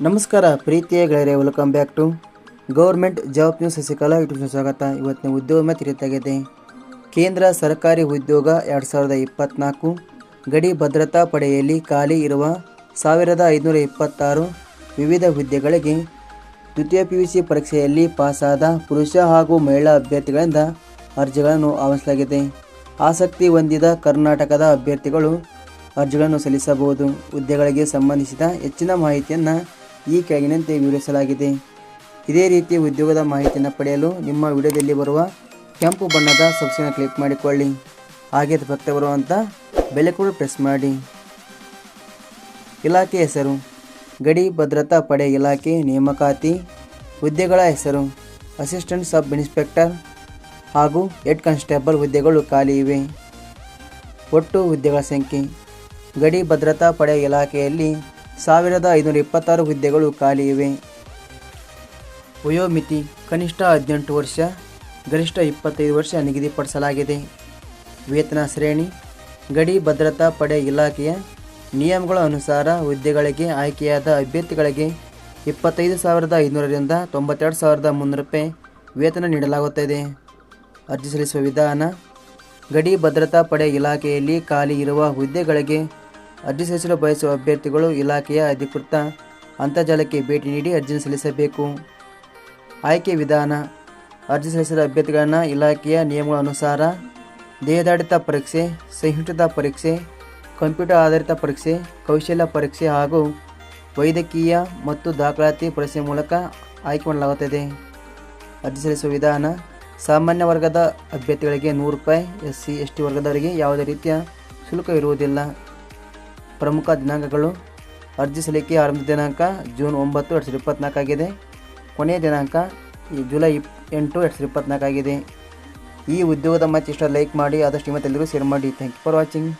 ನಮಸ್ಕಾರ ಪ್ರೀತಿಯ ಗೆಳೆಯರೇ welcome back to government job news Sasikala YouTube ಸ್ವಾಗತ. ಇವತ್ತಿನ ಉದ್ಯೋಗ ಮತ್ತೆ ಕೇಂದ್ರ ಸರ್ಕಾರಿ ಉದ್ಯೋಗ ಎರಡು ಸಾವಿರದ ಇಪ್ಪತ್ತ್ನಾಲ್ಕು ಗಡಿ ಭದ್ರತಾ ಪಡೆಯಲ್ಲಿ ಖಾಲಿ ಇರುವ ಸಾವಿರದ ಐದುನೂರ ಇಪ್ಪತ್ತಾರು ವಿವಿಧ ಹುದ್ದೆಗಳಿಗೆ ದ್ವಿತೀಯ ಪಿ ಯು ಸಿ ಪರೀಕ್ಷೆಯಲ್ಲಿ ಪಾಸಾದ ಪುರುಷ ಹಾಗೂ ಮಹಿಳಾ ಅಭ್ಯರ್ಥಿಗಳಿಂದ ಅರ್ಜಿಗಳನ್ನು ಆಹ್ವಾನಿಸಲಾಗಿದೆ. ಆಸಕ್ತಿ ಹೊಂದಿದ ಕರ್ನಾಟಕದ ಅಭ್ಯರ್ಥಿಗಳು ಅರ್ಜಿಗಳನ್ನು ಸಲ್ಲಿಸಬಹುದು. ಹುದ್ದೆಗಳಿಗೆ ಸಂಬಂಧಿಸಿದ ಹೆಚ್ಚಿನ ಮಾಹಿತಿಯನ್ನು ಈ ಕೆಳಗಿನಂತೆ ವಿವರಿಸಲಾಗಿದೆ. ಇದೇ ರೀತಿ ಉದ್ಯೋಗದ ಮಾಹಿತಿಯನ್ನು ಪಡೆಯಲು ನಿಮ್ಮ ವಿಡಿಯೋದಲ್ಲಿ ಬರುವ ಕೆಂಪು ಬಣ್ಣದ ಸಬ್ಸಿನ ಕ್ಲಿಕ್ ಮಾಡಿಕೊಳ್ಳಿ. ಹಾಗೆ ಪಕ್ಕ ಬರುವಂಥ ಬೆಲೆ ಕೂಡ ಪ್ರೆಸ್ ಮಾಡಿ. ಇಲಾಖೆ ಹೆಸರು, ಗಡಿ ಭದ್ರತಾ ಪಡೆ ಇಲಾಖೆ ನೇಮಕಾತಿ, ಹುದ್ದೆಗಳ ಹೆಸರು, ಅಸಿಸ್ಟೆಂಟ್ ಸಬ್ ಇನ್ಸ್ಪೆಕ್ಟರ್ ಹಾಗೂ ಹೆಡ್ ಕಾನ್ಸ್ಟೇಬಲ್ ಹುದ್ದೆಗಳು ಖಾಲಿ ಇವೆ. ಒಟ್ಟು ಹುದ್ದೆಗಳ ಸಂಖ್ಯೆ ಗಡಿ ಭದ್ರತಾ ಪಡೆ ಇಲಾಖೆಯಲ್ಲಿ ಸಾವಿರದ ಐನೂರ ಇಪ್ಪತ್ತಾರು ಹುದ್ದೆಗಳು ಖಾಲಿ ಇವೆ. ವಯೋಮಿತಿ ಕನಿಷ್ಠ ಹದಿನೆಂಟು ವರ್ಷ, ಗರಿಷ್ಠ ಇಪ್ಪತ್ತೈದು ವರ್ಷ ನಿಗದಿಪಡಿಸಲಾಗಿದೆ. ವೇತನ ಶ್ರೇಣಿ, ಗಡಿ ಭದ್ರತಾ ಪಡೆ ಇಲಾಖೆಯ ನಿಯಮಗಳ ಅನುಸಾರ ಹುದ್ದೆಗಳಿಗೆ ಆಯ್ಕೆಯಾದ ಅಭ್ಯರ್ಥಿಗಳಿಗೆ ಇಪ್ಪತ್ತೈದು ಸಾವಿರದ ಐನೂರರಿಂದ ತೊಂಬತ್ತೆರಡು ಸಾವಿರದ ಮುನ್ನೂರು ರೂಪಾಯಿ ವೇತನ ನೀಡಲಾಗುತ್ತದೆ. ಅರ್ಜಿ ಸಲ್ಲಿಸುವ ವಿಧಾನ, ಗಡಿ ಭದ್ರತಾ ಪಡೆ ಇಲಾಖೆಯಲ್ಲಿ ಖಾಲಿ ಇರುವ ಹುದ್ದೆಗಳಿಗೆ ಅರ್ಜಿ ಸಲ್ಲಿಸಲು ಬಯಸುವ ಅಭ್ಯರ್ಥಿಗಳು ಇಲಾಖೆಯ ಅಧಿಕೃತ ಅಂತರ್ಜಾಲಕ್ಕೆ ಭೇಟಿ ನೀಡಿ ಅರ್ಜಿ ಸಲ್ಲಿಸಬೇಕು. ಆಯ್ಕೆ ವಿಧಾನ. ಅರ್ಜಿ ಸಲ್ಲಿಸಿದ ಅಭ್ಯರ್ಥಿಗಳನ್ನು ಇಲಾಖೆಯ ನಿಯಮಗಳ ಅನುಸಾರ ದೇಹದಾಡಿತ ಪರೀಕ್ಷೆ ಸಹಿಷ್ಣುತಾ ಪರೀಕ್ಷೆ, ಕಂಪ್ಯೂಟರ್ ಆಧಾರಿತ ಪರೀಕ್ಷೆ, ಕೌಶಲ್ಯ ಪರೀಕ್ಷೆ ಹಾಗೂ ವೈದ್ಯಕೀಯ ಮತ್ತು ದಾಖಲಾತಿ ಪರೀಕ್ಷೆ ಮೂಲಕ ಆಯ್ಕೆ ಮಾಡಲಾಗುತ್ತದೆ. ಅರ್ಜಿ ಸಲ್ಲಿಸುವ ವಿಧಾನ. ಸಾಮಾನ್ಯ ವರ್ಗದ ಅಭ್ಯರ್ಥಿಗಳಿಗೆ ನೂರು ರೂಪಾಯಿ ಎಸ್ ಸಿ ಎಸ್ ಟಿ ವರ್ಗದವರಿಗೆ ಯಾವುದೇ ರೀತಿಯ ಶುಲ್ಕ ಇರುವುದಿಲ್ಲ ಪ್ರಮುಖ ದಿನಾಂಕಗಳು ಅರ್ಜಿ ಸಲ್ಲಿಕೆ ಆರಂಭ ದಿನಾಂಕ ಜೂನ್ ಒಂಬತ್ತು ಎರಡು ಸಾವಿರದ ಇಪ್ಪತ್ತ್ನಾಲ್ಕಾಗಿದೆ ಕೊನೆಯ ದಿನಾಂಕ ಜುಲೈ ಇಪ್ ಎಂಟು ಎರಡು ಸಾವಿರದ ಇಪ್ಪತ್ತ್ನಾಲ್ಕಾಗಿದೆ ಈ ಉದ್ಯೋಗದ ಮತ್ತೆ ಇಷ್ಟ ಲೈಕ್ ಮಾಡಿ, ಆದಷ್ಟು ನಿಮ್ಮತ್ತೆಲ್ಲರಿಗೂ ಶೇರ್ ಮಾಡಿ. Thank you for watching